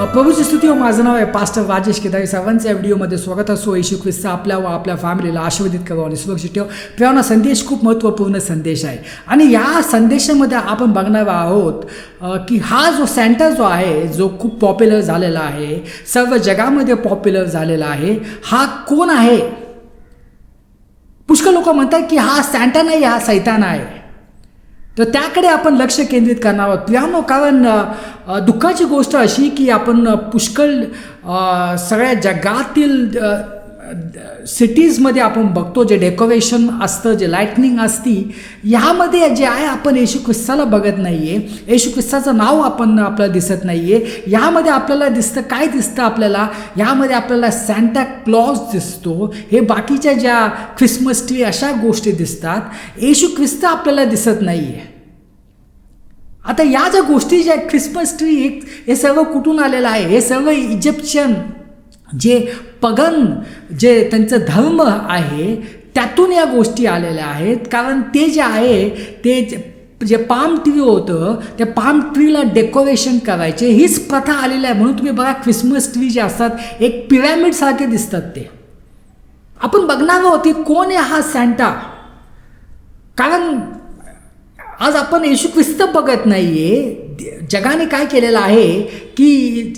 प्रभूची स्तुती हो माझं नाव आहे पास्टर राजेश केदारी सर्वांचं या व्हिडिओमध्ये स्वागत असो येशू ख्रिस्त आपल्या व आपल्या फॅमिलीला आशीर्वादित करावं आणि सुरक्षित ठेव. प्रेरणा संदेश खूप महत्त्वपूर्ण संदेश आहे. आणि या संदेशामध्ये आपण बघणार आहोत की हा जो सेंटर जो आहे जो खूप पॉप्युलर झालेला आहे सर्व जगामध्ये पॉप्युलर झालेला आहे हा कोण आहे? पुष्कळ लोक म्हणतात की हा सॅन्टा नाही हा सैतान आहे. तर त्याकडे आपण लक्ष केंद्रित करणार आहोत. प्रियानो कारण दुःखाची गोष्ट अशी की आपण पुष्कळ सगळ्या जगातील सिटीजमध्ये आपण बघतो जे डेकोरेशन असतं जे लाईटनिंग असती ह्यामध्ये जे आहे आपण येशू ख्रिस्ताला बघत नाही आहे येशू ख्रिस्ताचं नाव आपण आपल्याला दिसत नाही आहे ह्यामध्ये आपल्याला दिसतं काय दिसतं आपल्याला? ह्यामध्ये आपल्याला सॅन्टा क्लॉज दिसतो. हे बाकीच्या ज्या ख्रिसमस ट्री अशा गोष्टी दिसतात. येशू ख्रिस्त आपल्याला दिसत नाही आहे आता या ज्या गोष्टी ज्या ख्रिसमस ट्री हे हे सर्व कुठून आलेलं आहे? हे सर्व इजिप्शियन जे पगन जे त्यांचं धर्म आहे त्यातून या गोष्टी आलेल्या आहेत. कारण ते जे आहे ते जे- जे पाम ट्री होतं त्या पाम ट्रीला डेकोरेशन करायचे. हीच प्रथा आलेली आहे. म्हणून तुम्ही बघा ख्रिसमस ट्री जे असतात एक पिरॅमिडसारखे दिसतात ते. आपण बघणार आहोत की कोण आहे हा सँटा कारण आज आपण येशू ख्रिस्त बघत नाही आहे जगाने काय केलेलं आहे की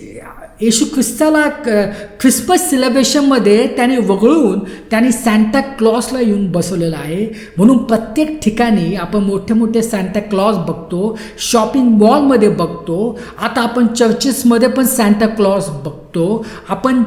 येशू ख्रिस्ताला क- ख्रिसमस सिलेब्रेशनमध्ये त्याने वगळून त्याने सॅन्टा क्लॉसला येऊन बसवलेलं आहे. म्हणून प्रत्येक ठिकाणी आपण मोठे मोठे सॅन्टा क्लॉस बघतो शॉपिंग मॉलमध्ये बघतो आता आपण चर्चेसमध्ये पण सॅन्टा क्लॉस बघतो. आपण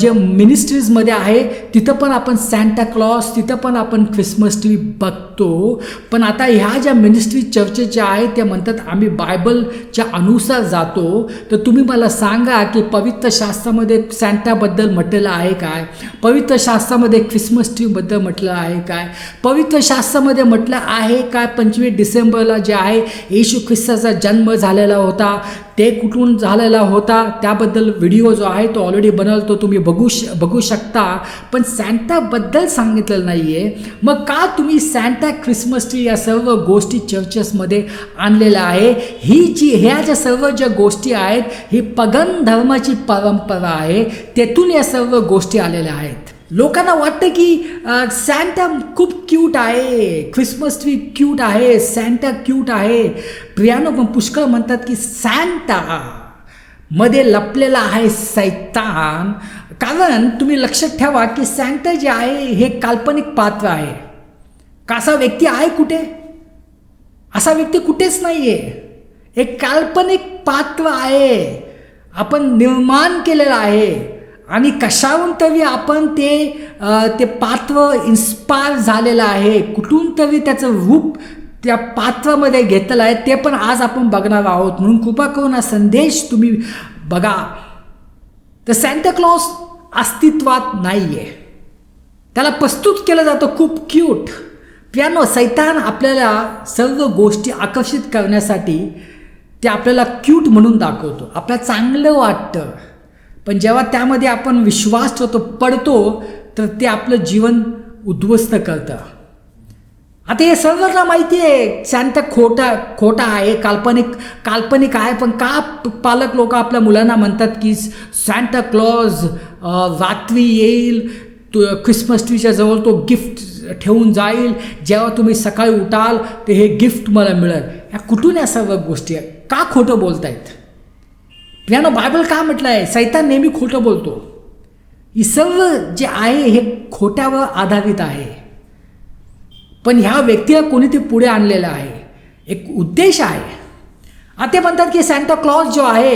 जे मिनिस्ट्रीजमध्ये आहे तिथं पण आपण सॅन्टा क्लॉस तिथं पण आपण ख्रिसमस ट्री बघतो. पण आता ह्या ज्या मिनिस्ट्री चर्चेच्या आहेत त्या म्हणतात आम्ही बायबल च्या अनुसार जातो तर तुम्ही मला सांगा की पवित्र शास्त्रामध्ये सॅन्टाबद्दल म्हटलेलं आहे काय? पवित्र शास्त्रामध्ये ख्रिसमस ट्रीबद्दल म्हटलं आहे काय? पवित्र शास्त्रामध्ये म्हटलं आहे काय? पंचवीस डिसेंबरला जे आहे येशू ख्रिस्ताचा जन्म झालेला होता. ते कुठून झालेला होता? त्याबद्दल व्हिडिओ जो आहे तो ऑलरेडी बनवतो. तुम्ही बघू श बघू शकता. पण सॅन्टाबद्दल सांगितलेलं नाही आहे मग का तुम्ही सॅन्टा ख्रिसमस ट्री या सर्व गोष्टी चर्चेसमध्ये आणलेल्या आहे? ही जी ह्या ज्या सर्व ज्या गोष्टी आहेत ही पगन धर्माची परंपरा आहे तेथून या सर्व गोष्टी आलेल्या आहेत. लोकांना वाटतं की सॅन्टा खूप क्यूट आहे ख्रिसमस ट्री क्यूट आहे सॅन्टा क्यूट आहे. प्रियानो पण पुष्कळ म्हणतात की सॅन्टा मध्ये लपलेला आहे सैतान. कारण तुम्ही लक्षात ठेवा की सॅन्टा जे आहे हे काल्पनिक पात्र आहे. का असा व्यक्ती आहे कुठे? असा व्यक्ती कुठेच नाही आहे एक काल्पनिक पात्र आहे. आपण निर्माण केलेलं आहे. आणि कशाहून तरी आपण ते ते पात्र इन्स्पायर झालेलं आहे. कुठून तरी त्याचं रूप त्या पात्रामध्ये घेतलं आहे ते पण आज आपण बघणार आहोत. म्हणून कृपा करून हा संदेश तुम्ही बघा. तर सॅन्टाक्लॉस अस्तित्वात नाही आहे त्याला प्रस्तुत केलं जातं खूप क्यूट प्रियानो सैतान आपल्याला सर्व गोष्टी आकर्षित करण्यासाठी ते आपल्याला क्यूट म्हणून दाखवतो. आपल्याला चांगलं वाटतं. पण जेव्हा त्यामध्ये आपण विश्वास ठेवतो पडतो तर ते आपलं जीवन उद्ध्वस्त करतं. आता हे सर्वांना माहिती आहे शांत खोटा खोटा आहे काल्पनिक काल्पनिक आहे पण का पालक लोक आपल्या मुलांना म्हणतात की सॅन्टा क्लॉज रात्री येईल तो ख्रिसमस ट्रीच्या जवळ तो गिफ्ट ठेवून जाईल जेव्हा तुम्ही सकाळी उठाल तर हे गिफ्ट मला मिळेल. ह्या कुठून या सर्व गोष्टी आहेत का खोटं बोलतायत? प्रियानो बायबल का म्हटलं आहे सैतान नेहमी खोटं बोलतो. ही सर्व जे आहे हे खोट्यावर आधारित आहे. पण ह्या व्यक्तीला कोणी ते पुढे आणलेलं आहे. एक उद्देश आहे. आता म्हणतात की सँटा क्लॉज जो आहे